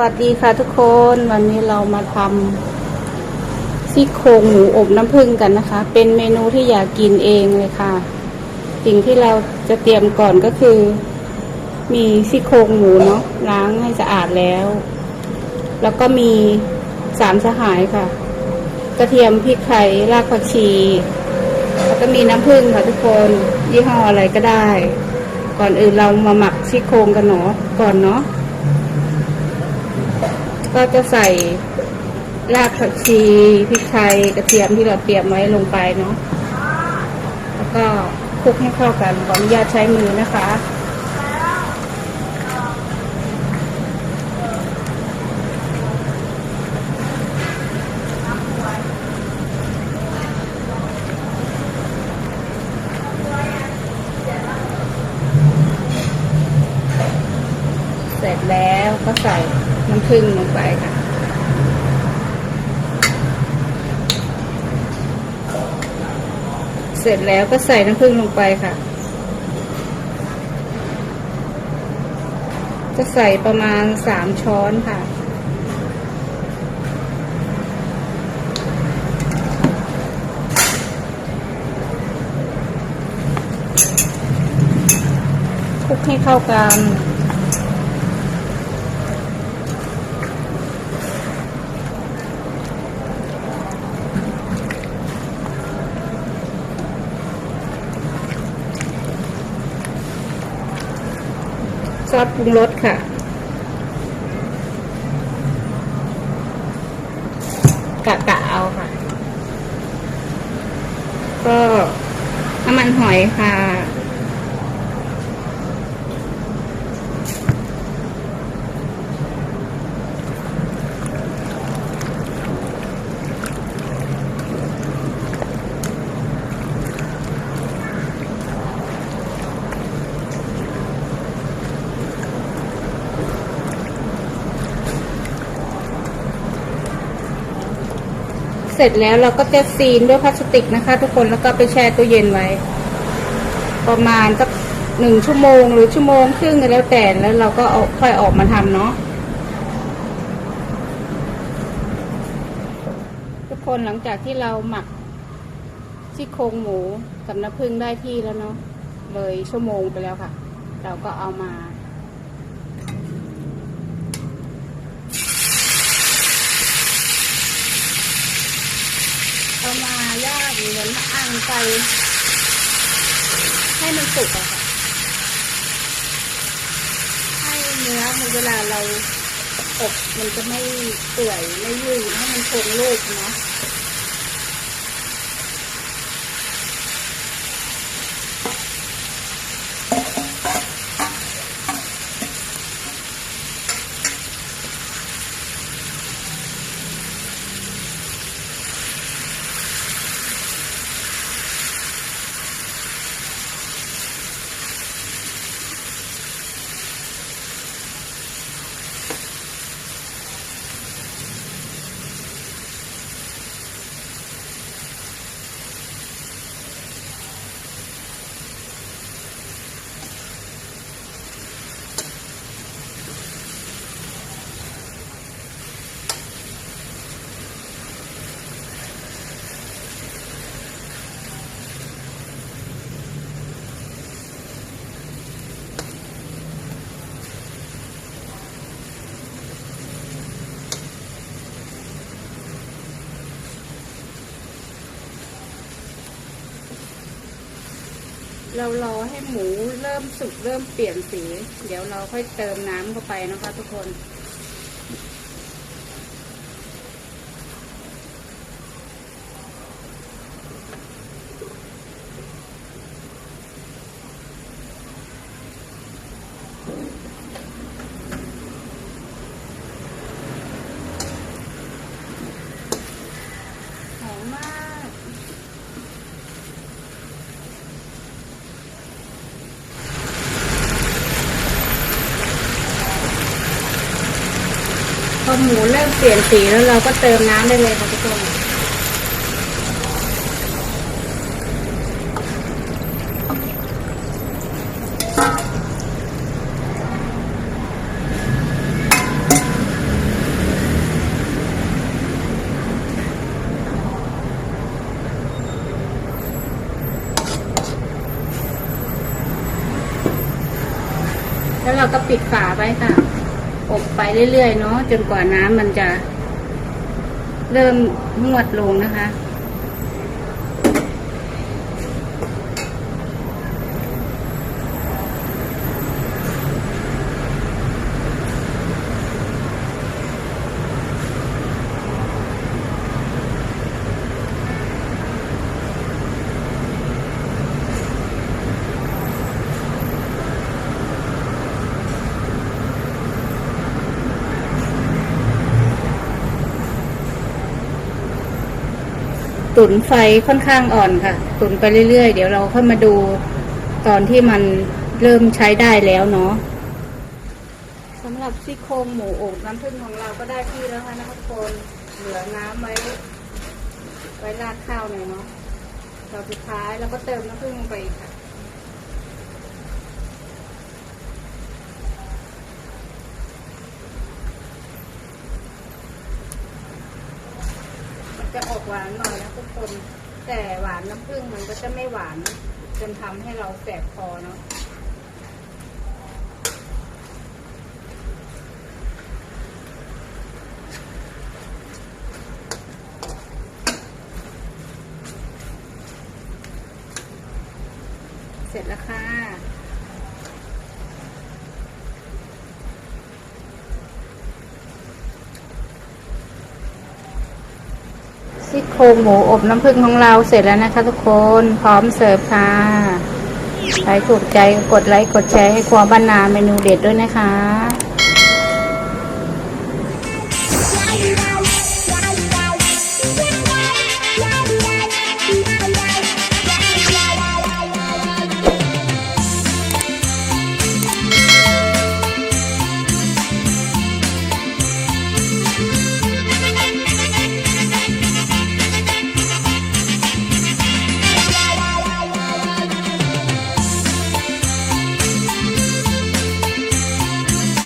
วัสดีค่ะทุกคนวันนี้เรามาทำซี่โครงหมูอบน้ำผึ้งกันนะคะ เป็นเมนูที่อยากกินเองเลยค่ะ สิ่งที่เราจะเตรียมก่อนก็คือ มีซี่โครงหมูเนาะล้างให้สะอาดแล้ว แล้วก็มีสามสหายค่ะ กระเทียมพริกไทยรากผักชี แล้วก็มีน้ำผึ้งค่ะทุกคนยี่ห้ออะไรก็ได้ ก่อนอื่นเรามาหมักซี่โครงกันเนาะก่อนเนาะ ก็จะใส่รากผักชีพริกไทยกระเทียมที่เราเตรียมไว้ลงไปเนาะแล้วก็คลุกให้เข้ากันขออนุญาตใช้มือนะคะ เสร็จแล้วก็ใส่ น้ำผึ้งลงไปค่ะเสร็จแล้วก็ใส่น้ำผึ้งลงไปค่ะ จะใส่ประมาณสามช้อนค่ะ คลุกให้เข้ากัน ซอสปรุงรสค่ะ กะกะเอาค่ะ ก็น้ำมันหอยค่ะ เสร็จแล้วเราก็จะซีนด้วยพลาสติกนะคะ ทุกคนแล้วก็ไปแช่ตู้เย็นไว้ ประมาณสักหนึ่งชั่วโมงหรือชั่วโมงครึ่งก็แล้วแต่แล้วเราก็เอาค่อยออกมาทำเนาะทุกคนหลังจากที่เราหมักซี่โครงหมูกับน้ำผึ้งได้ที่แล้วเนาะเลยชั่วโมงไปแล้วค่ะ เราก็เอามาย่างเห มือนอ่างไฟให้มันสุกอะค่ะ ให้เนื้อมันเวลาเราอบมันจะไม่เปื่อยไม่ยุ่ยให้มันคงลูกเนาะ เรารอให้หมูเริ่มสุกเริ่มเปลี่ยนสี เดี๋ยวเราค่อยเติมน้ำเข้าไปนะคะทุกคน พอหมูเริ่มเปลี่ยนสีแล้วเราก็เติมน้ำได้เลยค่ะทุกคนแล้วเราก็ปิดฝาไว้ค่ะ อบไปเรื่อยๆเนาะจนกว่าน้ำมันจะเริ่มงวดลงนะคะ ตุนไฟค่อนข้างอ่อนค่ะ ตุนไปเรื่อยๆ เดี๋ยวเราค่อยมาดูตอนที่มันเริ่มใช้ได้แล้วเนาะสำหรับซี่โครงหมูอบน้ำผึ้งของเราก็ได้ที่แล้วค่ะนะคะทุกคนเหลือน้ำไว้ไว้ราดข้าวหน่อยเนาะตอนสุดท้ายแล้วก็เติมน้ำผึ้งลงไปอีกค่ะ จะออกหวานหน่อยนะทุกคน แต่หวานน้ำผึ้งมันก็จะไม่หวานจนทำให้เราแสบคอเนาะเสร็จแล้วค่ะ ซี่โครงหมูอบน้ำผึ้งของเราเสร็จแล้วนะคะ ทุกคนพร้อมเสิร์ฟค่ะใครถูกใจกดไลค์กดแชร์ให้ครัวบ้านนาเมนูเด็ดด้วยนะคะ